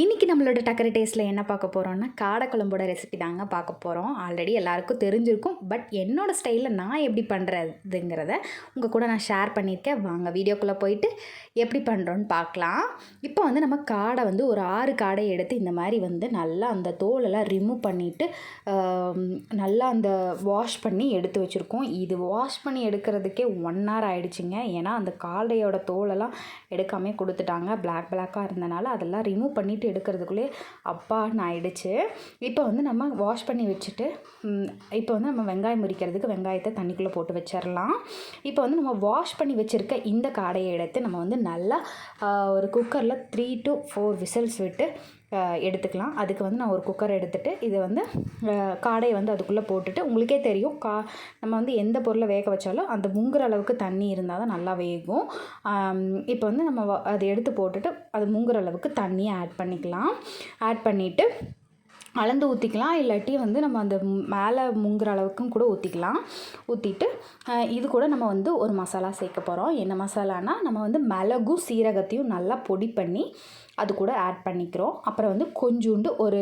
இன்றைக்கி நம்மளோட டக்கரை டேஸ்ட்டில் என்ன பார்க்க போகிறோம்னா காடை குழம்போட ரெசிபி தாங்க பார்க்க போகிறோம் ஆல்ரெடி எல்லாருக்கும் தெரிஞ்சிருக்கும். பட் என்னோட ஸ்டைலில் நான் எப்படி பண்ணுறதுங்கிறத உங்கள் கூட நான் ஷேர் பண்ணியிருக்கேன். வாங்க வீடியோக்குள்ளே போயிட்டு எப்படி பண்ணுறோன்னு பார்க்கலாம். இப்போ வந்து நம்ம காடை வந்து ஒரு ஆறு காடை எடுத்து இந்த மாதிரி வந்து நல்லா அந்த தோலெல்லாம் ரிமூவ் பண்ணிவிட்டு நல்லா அந்த வாஷ் பண்ணி எடுத்து வச்சுருக்கோம். இது வாஷ் பண்ணி எடுக்கிறதுக்கே ஒன் ஹவர் ஆகிடுச்சிங்க ஏன்னா அந்த காடையோட தோலெல்லாம் எடுக்காமே கொடுத்துட்டாங்க. பிளாக் பிளாக்காக இருந்தனால அதெல்லாம் ரிமூவ் பண்ணிவிட்டு எடுக்கிறதுக்குள்ளே அப்பான்னு ஆயிடுச்சு இப்போ வந்து நம்ம வாஷ் பண்ணி வச்சுட்டு இப்போ வந்து நம்ம வெங்காயம் முறிக்கிறதுக்கு வெங்காயத்தை தண்ணிக்குள்ளே போட்டு வச்சிடலாம். இப்போ வந்து நம்ம வாஷ் பண்ணி வச்சுருக்க இந்த காடையை எடுத்து நம்ம வந்து நல்லா ஒரு குக்கரில் த்ரீ டு ஃபோர் விசில்ஸ் விட்டு எடுத்துக்கலாம். அதுக்கு வந்து நான் ஒரு குக்கர் எடுத்துகிட்டு இதை வந்து காடையை வந்து அதுக்குள்ளே போட்டுட்டு உங்களுக்கே தெரியும் கா நம்ம வந்து எந்த பொருளை வேக வச்சாலும் அந்த முங்குற அளவுக்கு தண்ணி இருந்தால் தான் நல்லா வேகும். இப்போ வந்து நம்ம வ- அதை எடுத்து போட்டுட்டு அது முங்குற அளவுக்கு தண்ணியை ஆட் பண்ணிக்கலாம். ஆட் பண்ணிவிட்டு அளந்து ஊற்றிக்கலாம் இல்லாட்டி வந்து நம்ம அந்த மேலே முங்குற அளவுக்கும் கூட ஊற்றிக்கலாம் ஊற்றிட்டு இது கூட நம்ம வந்து ஒரு மசாலா சேர்க்க போகிறோம் என்ன மசாலானா நம்ம வந்து மிளகும் சீரகத்தையும் நல்லா பொடி பண்ணி அது கூட ஆட் பண்ணிக்கிறோம். அப்புறம் வந்து கொஞ்சோண்டு ஒரு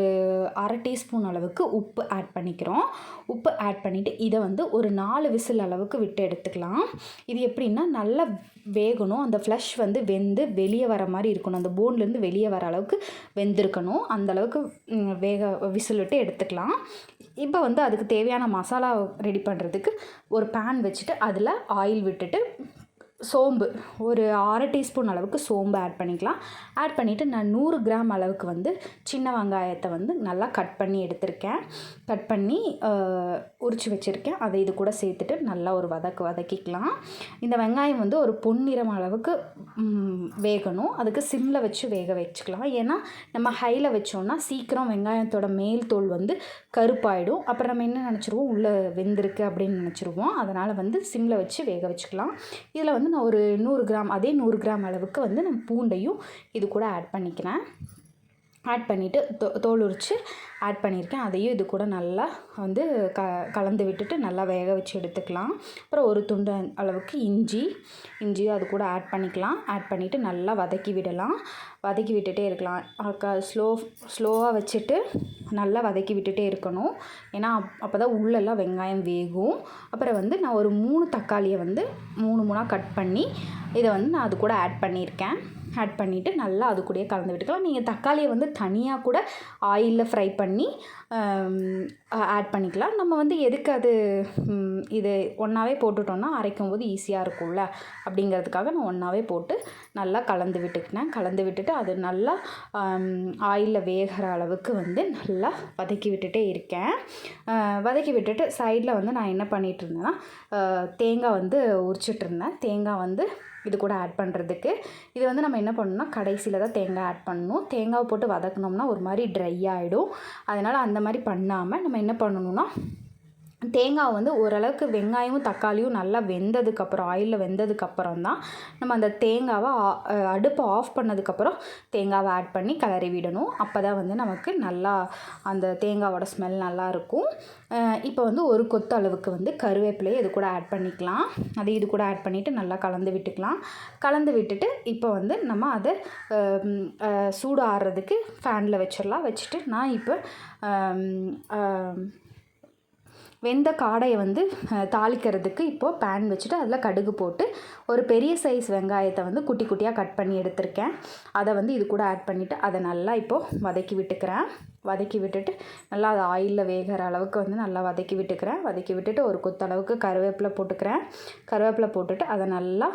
அரை டீஸ்பூன் அளவுக்கு உப்பு ஆட் பண்ணிக்கிறோம். உப்பு ஆட் பண்ணிவிட்டு இதை வந்து ஒரு நாலு விசில் அளவுக்கு விட்டு எடுத்துக்கலாம். இது எப்படின்னா நல்லா வேகணும். அந்த ஃப்ளஷ் வந்து வெந்து வெளியே வர மாதிரி இருக்கணும். அந்த போன்லேருந்து வெளியே வர அளவுக்கு வெந்திருக்கணும். அந்த அளவுக்கு வேக விசில் விட்டு எடுத்துக்கலாம். இப்போ வந்து அதுக்கு தேவையான மசாலா ரெடி பண்ணுறதுக்கு ஒரு பேன் வச்சுட்டு அதில் ஆயில் விட்டுட்டு சோம்பு. ஒரு அரை டீஸ்பூன் அளவுக்கு சோம்பு ஆட் பண்ணிக்கலாம். ஆட் பண்ணிவிட்டு நான் நூறு கிராம் அளவுக்கு வந்து சின்ன வெங்காயத்தை வந்து நல்லா கட் பண்ணி எடுத்திருக்கேன். கட் பண்ணி உரித்து வச்சுருக்கேன். அதை இது கூட சேர்த்துட்டு நல்லா ஒரு வதக்கு வதக்கிக்கலாம். இந்த வெங்காயம் வந்து ஒரு பொன்னிறம் அளவுக்கு வேகணும். அதுக்கு சிம்மில் வச்சு வேக வச்சுக்கலாம். ஏன்னா நம்ம ஹையில் வச்சோம்னா சீக்கிரம் வெங்காயத்தோட மேல் தோல் வந்து கருப்பாயிடும். அப்புறம் நம்ம என்ன நினச்சிருவோம்? உள்ளே வெந்திருக்கு அப்படின்னு நினச்சிருவோம். அதனால் வந்து சிம்மில் வச்சு வேக வச்சுக்கலாம். இதில் வந்து நான் ஒரு நூறு கிராம் அதே நூறு கிராம் அளவுக்கு வந்து நான் பூண்டையும் இது கூட ஆட் பண்ணிக்கிறேன். ஆட் பண்ணிவிட்டு தோ தோல் உரித்து ஆட் பண்ணியிருக்கேன் அதையும் இது கூட நல்லா வந்து க கலந்து விட்டுட்டு நல்லா வேக வச்சு எடுத்துக்கலாம். அப்புறம் ஒரு துண்டு அளவுக்கு இஞ்சி இஞ்சியும் அது கூட ஆட் பண்ணிக்கலாம். ஆட் பண்ணிவிட்டு நல்லா வதக்கி விடலாம். வதக்கி விட்டுட்டே இருக்கலாம். ஸ்லோ ஸ்லோவாக வச்சுட்டு நல்லா வதக்கி விட்டுட்டே இருக்கணும். ஏன்னா அப்போ தான் உள்ளெல்லாம் வெங்காயம் வேகும். அப்புறம் வந்து நான் ஒரு மூணு தக்காளியை வந்து மூணு மூணாக கட் பண்ணி இதை வந்து நான் அது கூட ஆட் பண்ணியிருக்கேன் ஆட் பண்ணிவிட்டு நல்லா அது கூடயே கலந்து விட்டுக்கலாம். நீங்கள் தக்காளியை வந்து தனியாக கூட ஆயிலில் ஃப்ரை பண்ணி ஆட் பண்ணிக்கலாம். நம்ம வந்து எதுக்கு அது இது ஒன்றாவே போட்டுட்டோம்னா அரைக்கும் போது ஈஸியாக இருக்கும்ல? அப்படிங்கிறதுக்காக நான் ஒன்றாவே போட்டு நல்லா கலந்து விட்டுக்கினேன் கலந்து விட்டுட்டு அது நல்லா ஆயிலில் வேகிற அளவுக்கு வந்து நல்லா வதக்கி விட்டுட்டே இருக்கேன். வதக்கி விட்டுட்டு சைடில் வந்து நான் என்ன பண்ணிகிட்டு இருந்தேன்னா தேங்காய் வந்து உரிச்சிட்டு இருந்தேன். தேங்காய் வந்து இது கூட ஆட் பண்ணுறதுக்கு இது வந்து நம்ம என்ன பண்ணணும்னா கடைசியில் தான் தேங்காய் ஆட் பண்ணணும். தேங்காவை போட்டு வதக்குனோம்னா ஒரு மாதிரி ட்ரை ஆகிடும் அதனால் அந்த மாதிரி பண்ணாமல் நம்ம என்ன பண்ணணும்னா தேங்காய் வந்து ஓரளவுக்கு வெங்காயமும் தக்காளியும் நல்லா வெந்ததுக்கப்புறம் ஆயிலில் வெந்ததுக்கப்புறம் தான் நம்ம அந்த தேங்காவை ஆ- அடுப்பை ஆஃப் பண்ணதுக்கப்புறம் தேங்காவை ஆட் பண்ணி கிளறி விடணும். அப்போ தான் வந்து நமக்கு நல்லா அந்த தேங்காவோட ஸ்மெல் நல்லா இருக்கும். இப்போ வந்து ஒரு கொத்து அளவுக்கு வந்து கருவேப்பிலையை இது கூட ஆட் பண்ணிக்கலாம். அதை இது கூட ஆட் பண்ணிவிட்டு நல்லா கலந்து விட்டுக்கலாம். கலந்து விட்டுட்டு இப்போ வந்து நம்ம அதை சூடு ஆடுறதுக்கு ஃபேனில் வச்சிடலாம் வச்சுட்டு நான் இப்போ வெந்த காடையை வந்து தாளிக்கிறதுக்கு இப்போது பேன் வச்சுட்டு அதில் கடுகு போட்டு ஒரு பெரிய சைஸ் வெங்காயத்தை வந்து குட்டி குட்டியாக கட் பண்ணி எடுத்திருக்கேன். அதை வந்து இது கூட ஆட் பண்ணிவிட்டு அதை நல்லா இப்போது வதக்கி விட்டுக்கிறேன். வதக்கி விட்டுட்டு நல்லா அது ஆயிலில் வேகிற அளவுக்கு வந்து நல்லா வதக்கி விட்டுக்கிறேன். வதக்கி விட்டுட்டு ஒரு கொத்தளவுக்கு கருவேப்பிலை போட்டுக்கிறேன். கருவேப்பிலை போட்டுட்டு அதை நல்லா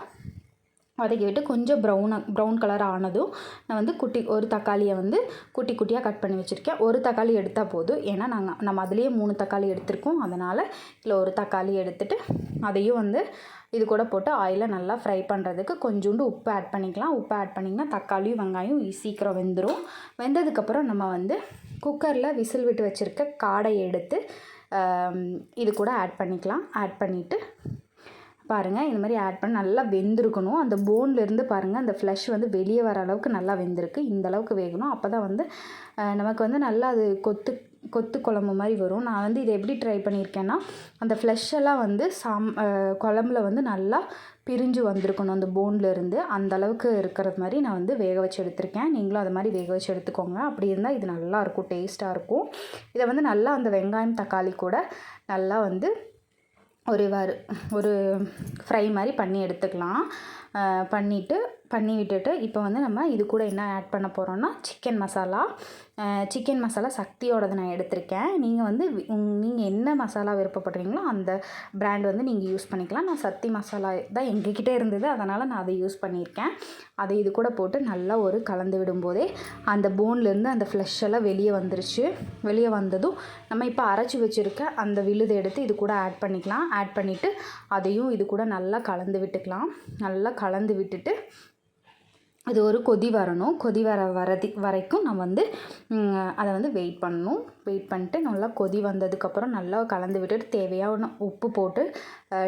வதக்கி விட்டு கொஞ்சம் ப்ரௌனாக ப்ரௌன் கலர் ஆனதும் நான் வந்து குட்டி ஒரு தக்காளியை வந்து குட்டி குட்டியாக கட் பண்ணி வச்சுருக்கேன். ஒரு தக்காளி எடுத்தால் போதும். ஏன்னா நாங்கள் நம்ம அதுலேயே மூணு தக்காளி எடுத்திருக்கோம். அதனால் இதில் ஒரு தக்காளி எடுத்துகிட்டு அதையும் வந்து இது கூட போட்டு ஆயிலில் நல்லா ஃப்ரை பண்ணுறதுக்கு கொஞ்சோண்டு உப்பு ஆட் பண்ணிக்கலாம். உப்பு ஆட் பண்ணிங்கன்னா தக்காளியும் வெங்காயம் சீக்கிரம் வெந்துடும் வெந்ததுக்கப்புறம் நம்ம வந்து குக்கரில் விசில் விட்டு வச்சுருக்க காடை எடுத்து இது கூட ஆட் பண்ணிக்கலாம். ஆட் பண்ணிவிட்டு பாருங்கள் இந்த மாதிரி ஆட் பண்ணி நல்லா வெந்திருக்கணும். அந்த போன்லேருந்து பாருங்கள் அந்த ஃப்ளஷ் வந்து வெளியே வர அளவுக்கு நல்லா வெந்திருக்கு. இந்த அளவுக்கு வேகணும். அப்போ தான் வந்து நமக்கு வந்து நல்லா அது கொத்து கொத்து குழம்பு மாதிரி வரும். நான் வந்து இதை எப்படி ட்ரை பண்ணியிருக்கேன்னா அந்த ஃப்ளஷெல்லாம் வந்து சாம் குழம்புல வந்து நல்லா பிரிஞ்சு வந்திருக்கணும். அந்த போன்லேருந்து அந்த அளவுக்கு இருக்கிறது மாதிரி நான் வந்து வேக வச்சு எடுத்திருக்கேன். நீங்களும் அது மாதிரி வேக வச்சு எடுத்துக்கோங்க. அப்படி இருந்தால் இது நல்லாயிருக்கும் டேஸ்ட்டாக இருக்கும். இதை வந்து நல்லா அந்த வெங்காயம் தக்காளி கூட நல்லா வந்து ஒரு வறு ஒரு ஃப்ரை மாதிரி பண்ணி எடுத்துக்கலாம். பண்ணிவிட்டு பண்ணி விட்டுட்டு இப்போ வந்து நம்ம இது கூட என்ன ஆட் பண்ண போகிறோன்னா சிக்கன் மசாலா சிக்கன் மசாலா சக்தியோடது நான் எடுத்திருக்கேன். நீங்கள் வந்து நீங்கள் என்ன மசாலா விருப்பப்படுறீங்களோ அந்த பிராண்ட் வந்து நீங்கள் யூஸ் பண்ணிக்கலாம். நான் சக்தி மசாலா தான் எங்ககிட்ட இருந்தது. அதனால் நான் அதை யூஸ் பண்ணியிருக்கேன். அதை இது கூட போட்டு நல்லா ஒரு கலந்து விடும்போதே அந்த போன்லேருந்து அந்த ஃப்ளஷ் எல்லாம் வெளியே வந்துருச்சு. வெளியே வந்ததும் நம்ம இப்போ அரைச்சி வச்சுருக்க அந்த விழுதை எடுத்து இது கூட ஆட் பண்ணிக்கலாம். ஆட் பண்ணிவிட்டு அதையும் இது கூட நல்லா கலந்து விட்டுக்கலாம். நல்லா கலந்து விட்டுட்டு அது ஒரு கொதி வரணும். கொதி வர வரதி வரைக்கும் நம்ம வந்து அதை வந்து வெயிட் பண்ணணும். வெயிட் பண்ணிட்டு நல்லா கொதி வந்ததுக்கப்புறம் நல்லா கலந்து விட்டுட்டு தேவையான உப்பு போட்டு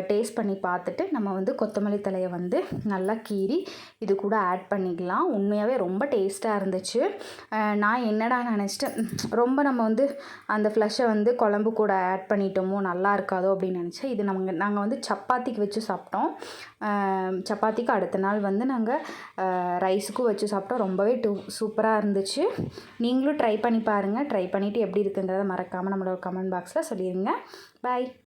டேஸ்ட் பண்ணி பார்த்துட்டு நம்ம வந்து கொத்தமல்லி தலையை வந்து நல்லா கீறி இது கூட ஆட் பண்ணிக்கலாம். உண்மையாகவே ரொம்ப டேஸ்ட்டாக இருந்துச்சு. நான் என்னடா நினச்சிட்டேன் ரொம்ப நம்ம வந்து அந்த ஃப்ளஷை வந்து குழம்பு கூட ஆட் பண்ணிட்டோமோ நல்லா இருக்காதோ அப்படின்னு நினச்சேன். இது நம்ம நாங்கள் வந்து சப்பாத்திக்கு வச்சு சாப்பிட்டோம். சப்பாத்திக்கு அடுத்த நாள் வந்து நாங்கள் ரைஸுக்கும் வச்சு சாப்பிட்டோம். ரொம்பவே டூ சூப்பராக இருந்துச்சு. நீங்களும் ட்ரை பண்ணி பாருங்கள் ட்ரை பண்ணிவிட்டு எப்படி எப்படி இருக்குங்கிறத மறக்காமல் நம்மளோட கமெண்ட் பாக்ஸில் சொல்லிடுங்க பாய்